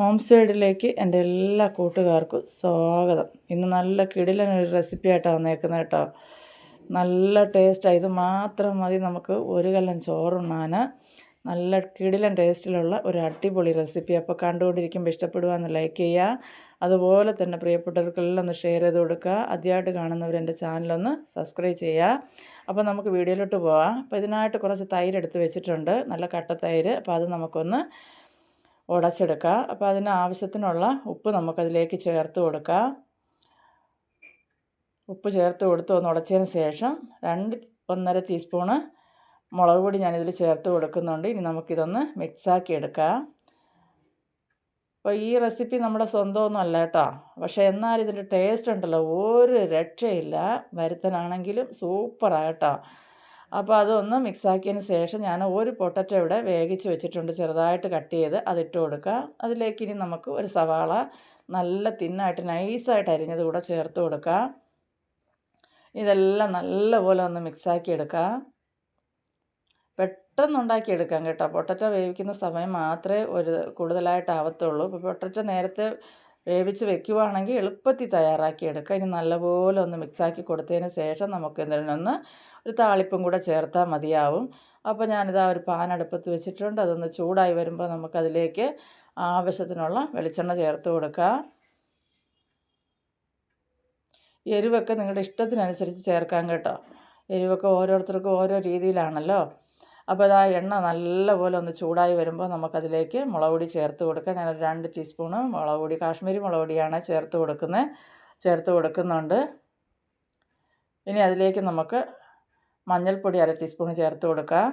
Mom സൈഡിലേക്ക് എന്റെ എല്ലാ കൂട്ടുകാർക്കും സ്വാഗതം. ഇന്ന് നല്ല കിടിലനൊരു റെസിപ്പി ആയിട്ടാണ് വന്നേക്കുന്നത് കേട്ടോ. നല്ല ടേസ്റ്റാണ് ഇത് മാത്രം മതി നമുക്ക് ഒരു കല്ലം ചോറുണ്ണാൻ. നല്ല കിടിലൻ ടേസ്റ്റിലുള്ള ഒരു അടിപൊളി റെസിപ്പി അപ്പോൾ കണ്ടുകൊണ്ടിരിക്കുമ്പോൾ ഇഷ്ടപ്പെടുവാന്ന് ലൈക്ക് ചെയ്യുക. അതുപോലെ തന്നെ പ്രിയപ്പെട്ടവർക്കെല്ലാം ഒന്ന് ഷെയർ ചെയ്ത് കൊടുക്കുക. ആദ്യമായിട്ട് കാണുന്നവർ എന്റെ ചാനലൊന്ന് സബ്സ്ക്രൈബ് ചെയ്യുക. അപ്പോൾ നമുക്ക് വീഡിയോയിലോട്ട് പോവാം. അപ്പോൾ ഇതിനായിട്ട് കുറച്ച് തൈര് എടുത്ത് വെച്ചിട്ടുണ്ട്. നല്ല കട്ട തൈര്. അപ്പോൾ അത് നമുക്കൊന്ന് ഉടച്ചെടുക്കുക. അപ്പോൾ അതിന് ആവശ്യത്തിനുള്ള ഉപ്പ് നമുക്കതിലേക്ക് ചേർത്ത് കൊടുക്കുക. ഉപ്പ് ചേർത്ത് കൊടുത്ത് ഒന്ന് ഉടച്ചതിന് ശേഷം രണ്ട് ഒന്നര ടീസ്പൂണ് മുളക് പൊടി ഞാനിതിൽ ചേർത്ത് കൊടുക്കുന്നുണ്ട്. ഇനി നമുക്കിതൊന്ന് മിക്സാക്കി എടുക്കാം അപ്പോൾ ഈ റെസിപ്പി നമ്മുടെ സ്വന്തമൊന്നും അല്ല കേട്ടോ. പക്ഷേ എന്നാൽ ഇതിന്റെ ടേസ്റ്റ് ഉണ്ടല്ലോ. ഒരു രക്ഷയില്ല. വരുത്തനാണെങ്കിലും സൂപ്പറാണ് കേട്ടോ. അപ്പോൾ അതൊന്ന് മിക്സാക്കിയതിന് ശേഷം ഞാൻ ഒരു പൊട്ടറ്റോ ഇവിടെ വേവിച്ച് വെച്ചിട്ടുണ്ട്. ചെറുതായിട്ട് കട്ട് ചെയ്ത് അതിട്ട് കൊടുക്കുക. അതിലേക്ക് ഇനി നമുക്ക് ഒരു സവാള നല്ല തിന്നായിട്ട് നൈസായിട്ട് അരിഞ്ഞത് കൂടെ ചേർത്ത് കൊടുക്കുക. ഇതെല്ലാം നല്ലപോലെ ഒന്ന് മിക്സാക്കി എടുക്കുക. പെട്ടെന്ന് ഉണ്ടാക്കിയെടുക്കാം കേട്ടോ. പൊട്ടറ്റ വേവിക്കുന്ന സമയം മാത്രമേ ഒരു കൂടുതലായിട്ട് ആവത്തുള്ളൂ. ഇപ്പോൾ പൊട്ടറ്റ നേരത്തെ വേവിച്ച് വെക്കുവാണെങ്കിൽ എളുപ്പത്തിൽ തയ്യാറാക്കി എടുക്കുക ഇനി നല്ലപോലെ ഒന്ന് മിക്സാക്കി കൊടുത്തതിന് ശേഷം നമുക്ക് എന്തെങ്കിലും ഒന്ന് ഒരു താളിപ്പും കൂടെ ചേർത്താൽ മതിയാവും. അപ്പോൾ ഞാനിതാ ഒരു പാൻ അടുപ്പത്ത് വെച്ചിട്ടുണ്ട്. അതൊന്ന് ചൂടായി വരുമ്പോൾ നമുക്കതിലേക്ക് ആവശ്യത്തിനുള്ള വെളിച്ചെണ്ണ ചേർത്ത് കൊടുക്കുക എരിവൊക്കെ നിങ്ങളുടെ ഇഷ്ടത്തിനനുസരിച്ച് ചേർക്കാം കേട്ടോ. എരിവൊക്കെ ഓരോരുത്തർക്കും ഓരോ രീതിയിലാണല്ലോ. അപ്പോൾ ആ എണ്ണ നല്ലപോലെ ഒന്ന് ചൂടായി വരുമ്പോൾ നമുക്കതിലേക്ക് മുളക് പൊടി ചേർത്ത് കൊടുക്കാം. ഞാനൊരു രണ്ട് ടീസ്പൂണ് മുളക് പൊടി കാശ്മീരി മുളക് പൊടിയാണ് ചേർത്ത് കൊടുക്കുന്നത്. ചേർത്ത് കൊടുക്കുന്നുണ്ട്. ഇനി അതിലേക്ക് നമുക്ക് മഞ്ഞൾപ്പൊടി അര ടീസ്പൂൺ ചേർത്ത് കൊടുക്കാം.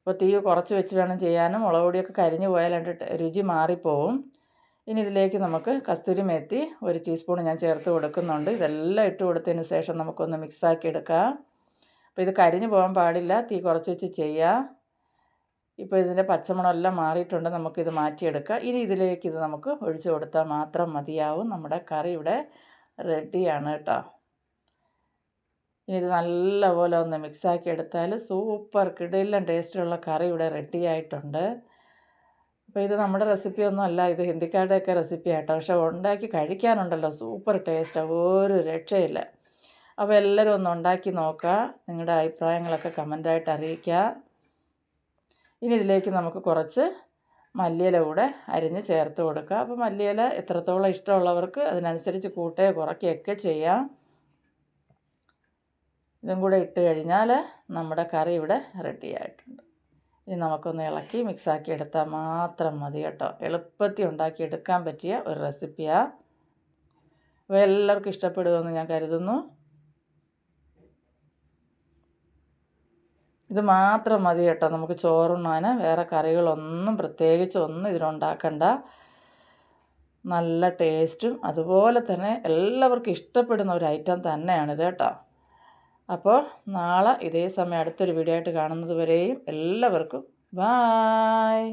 ഇപ്പോൾ തീ കുറച്ച് വെച്ച് വേണം ചെയ്യാനും. മുളക് പൊടിയൊക്കെ കരിഞ്ഞു പോയാൽ രുചി മാറിപ്പോവും. ഇനി ഇതിലേക്ക് നമുക്ക് കസ്തൂരി മേത്തി ഒരു ടീസ്പൂൺ ഞാൻ ചേർത്ത് കൊടുക്കുന്നുണ്ട്. ഇതെല്ലാം ഇട്ട് കൊടുത്തതിന് ശേഷം നമുക്കൊന്ന് മിക്സാക്കി എടുക്കാം. അപ്പോൾ ഇത് കരിഞ്ഞു പോകാൻ പാടില്ല. തീ കുറച്ച് വെച്ച് ചെയ്യുക ഇപ്പോൾ ഇതിന്റെ പച്ചമണമെല്ലാം മാറിയിട്ടുണ്ട്. നമുക്കിത് മാറ്റിയെടുക്കാം. ഇനി ഇതിലേക്ക് ഇത് നമുക്ക് ഒഴിച്ചു കൊടുത്താൽ മാത്രം മതിയാവും. നമ്മുടെ കറി ഇവിടെ റെഡിയാണ് കേട്ടോ. ഇനി ഇത് നല്ലപോലെ ഒന്ന് മിക്സാക്കി എടുത്താൽ സൂപ്പർ. കിടയിലും ടേസ്റ്റുള്ള കറി ഇവിടെ റെഡി ആയിട്ടുണ്ട്. അപ്പോൾ ഇത് നമ്മുടെ റെസിപ്പി ഒന്നും അല്ല. ഇത് ഹിന്ദിക്കാരുടെയൊക്കെ റെസിപ്പി ആയിട്ടോ പക്ഷേ ഉണ്ടാക്കി കഴിക്കാനുണ്ടല്ലോ. സൂപ്പർ ടേസ്റ്റാണ് ഒരു രക്ഷയില്ല. അപ്പോൾ എല്ലാവരും ഒന്ന് ഉണ്ടാക്കി നോക്കുക. നിങ്ങളുടെ അഭിപ്രായങ്ങളൊക്കെ കമന്റായിട്ട് അറിയിക്കുക. ഇനി ഇതിലേക്ക് നമുക്ക് കുറച്ച് മല്ലിയില കൂടെ അരിഞ്ഞ് ചേർത്ത് കൊടുക്കുക. അപ്പോൾ മല്ലിയില എത്രത്തോളം ഇഷ്ടമുള്ളവർക്ക് അതിനനുസരിച്ച് കൂട്ടുകയോ കുറയ്ക്കുകയൊക്കെ ചെയ്യാം. ഇതും കൂടെ ഇട്ട് കഴിഞ്ഞാൽ നമ്മുടെ കറി ഇവിടെ റെഡി ആയിട്ടുണ്ട്. ഇനി നമുക്കൊന്ന് ഇളക്കി മിക്സാക്കി എടുത്താൽ മാത്രം മതി കേട്ടോ. എളുപ്പത്തിൽ ഉണ്ടാക്കി എടുക്കാൻ പറ്റിയ ഒരു റെസിപ്പിയാണ് അപ്പോൾ എല്ലാവർക്കും ഇഷ്ടപ്പെടുമെന്ന് ഞാൻ കരുതുന്നു. ഇത് മാത്രം മതി കേട്ടോ. നമുക്ക് ചോറുണ്ണാൻ വേറെ കറികളൊന്നും പ്രത്യേകിച്ച് ഒന്നും ഇതിനുണ്ടാക്കണ്ട. നല്ല ടേസ്റ്റും അതുപോലെ തന്നെ എല്ലാവർക്കും ഇഷ്ടപ്പെടുന്ന ഒരു ഐറ്റം തന്നെയാണിത് കേട്ടോ. അപ്പോൾ നാളെ ഇതേ സമയം അടുത്തൊരു വീഡിയോ ആയിട്ട് കാണുന്നത് വരെയും എല്ലാവർക്കും ബായ്.